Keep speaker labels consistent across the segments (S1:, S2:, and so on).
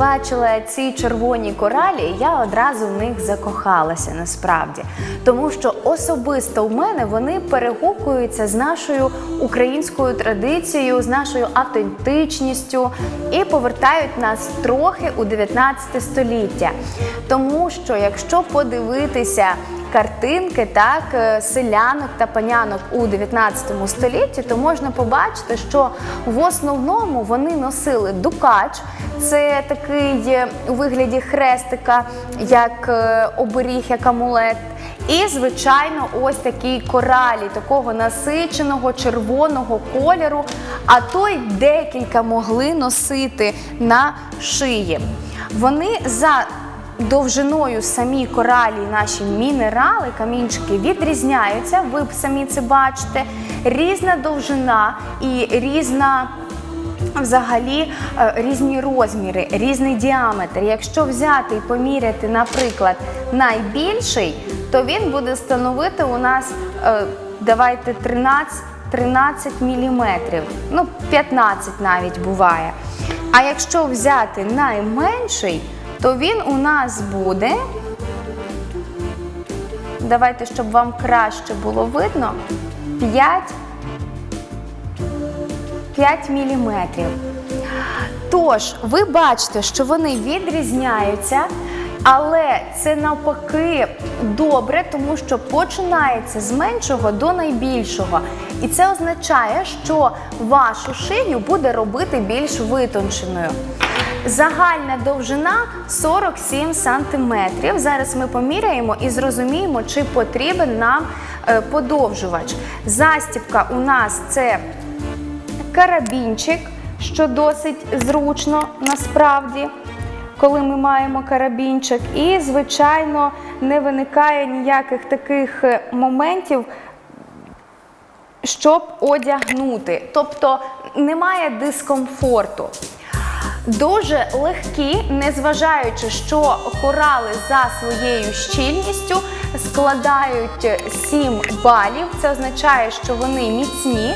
S1: побачила ці червоні коралі, я одразу в них закохалася насправді. Тому що особисто у мене вони перегукуються з нашою українською традицією, з нашою автентичністю і повертають нас трохи у 19 століття. Тому що, якщо подивитися картинки так е, селянок та панянок у 19 столітті, то можна побачити, що в основному вони носили дукач. Це такий е, у вигляді хрестика, як е, оберіг, як амулет. І, звичайно, ось такі коралі такого насиченого червоного кольору, а то й декілька могли носити на шиї. Вони за довжиною самі коралі, наші мінерали, камінчики відрізняються. Ви самі це бачите. Різна довжина і різна. Взагалі е, різні розміри, різний діаметр. Якщо взяти і поміряти, наприклад, найбільший, то він буде становити у нас е, давайте 13, 13 міліметрів, ну 15 навіть буває. А якщо взяти найменший, то він у нас буде. Давайте, щоб вам краще було видно, 5 5 міліметрів. Тож, ви бачите, що вони відрізняються, але це навпаки добре, тому що починається з меншого до найбільшого. І це означає, що вашу шию буде робити більш витонченою. Загальна довжина 47 сантиметрів. Зараз ми поміряємо і зрозуміємо, чи потрібен нам е, подовжувач. Застібка у нас це карабінчик, що досить зручно насправді, коли ми маємо карабінчик. І, звичайно, не виникає ніяких таких е, моментів, щоб одягнути. Тобто немає дискомфорту. Дуже легкі, незважаючи, що корали за своєю щільністю складають 7 балів. Це означає, що вони міцні.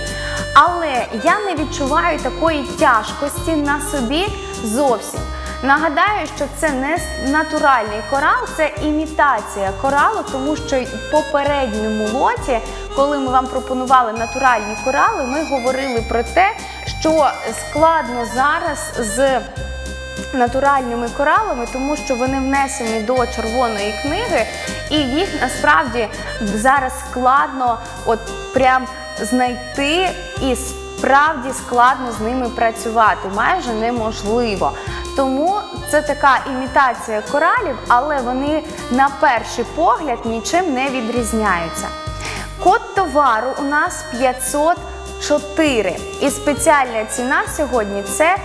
S1: Але я не відчуваю такої тяжкості на собі зовсім. Нагадаю, що це не натуральний корал, це імітація коралу, тому що в попередньому лоті, коли ми вам пропонували натуральні корали, ми говорили про те, що складно зараз з натуральними коралами, тому що вони внесені до червоної книги, і їх насправді зараз складно от прям знайти і справді складно з ними працювати, майже неможливо. Тому це така імітація коралів, але вони на перший погляд нічим не відрізняються. Код товару у нас 504. І спеціальна ціна сьогодні це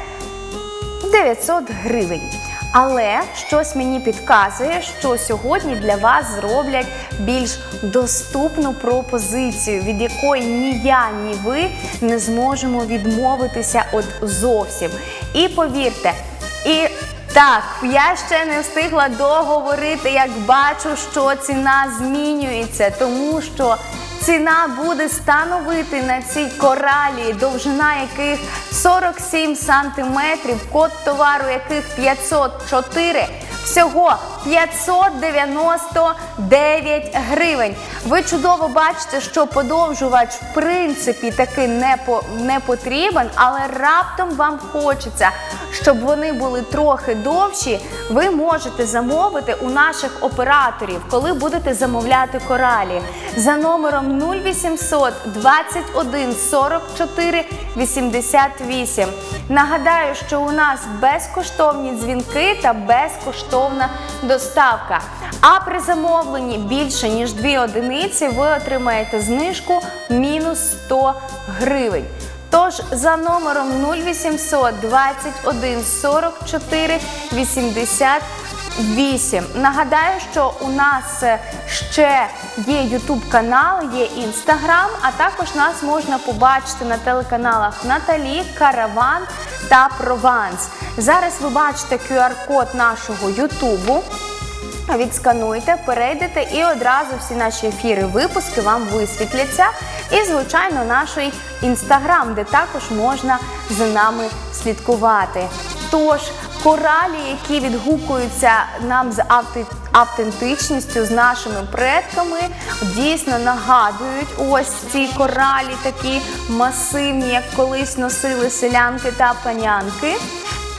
S1: 900 гривень. Але щось мені підказує, що сьогодні для вас зроблять більш доступну пропозицію, від якої ні я, ні ви не зможемо відмовитися от зовсім. І повірте, і так, я ще не встигла договорити, як бачу, що ціна змінюється, тому що ціна буде становити на цій коралі, довжина яких 47 сантиметрів, код товару яких 504, всього 599 гривень. Ви чудово бачите, що подовжувач в принципі таки не, по, не потрібен, але раптом вам хочеться, щоб вони були трохи довші. Ви можете замовити у наших операторів, коли будете замовляти коралі за номером 0800 21 44 88. Нагадаю, що у нас безкоштовні дзвінки та безкоштовна доставка. А при замовленні більше ніж 2 одиниці ви отримаєте знижку мінус 100 гривень. Тож за номером 0800 21 44 88. Нагадаю, що у нас ще є YouTube канал, є Instagram, а також нас можна побачити на телеканалах Наталі, Караван та Прованс. Зараз ви бачите QR-код нашого Ютубу. Відскануйте, перейдете і одразу всі наші ефіри, випуски вам висвітляться. І, звичайно, наш інстаграм, де також можна за нами слідкувати. Тож, коралі, які відгукуються нам з автентичністю, з нашими предками, дійсно нагадують ось ці коралі, такі масивні, як колись носили селянки та панянки.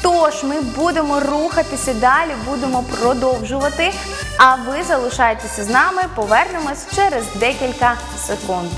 S1: Тож ми будемо рухатися далі, будемо продовжувати. А ви залишайтеся з нами, повернемось через декілька секунд.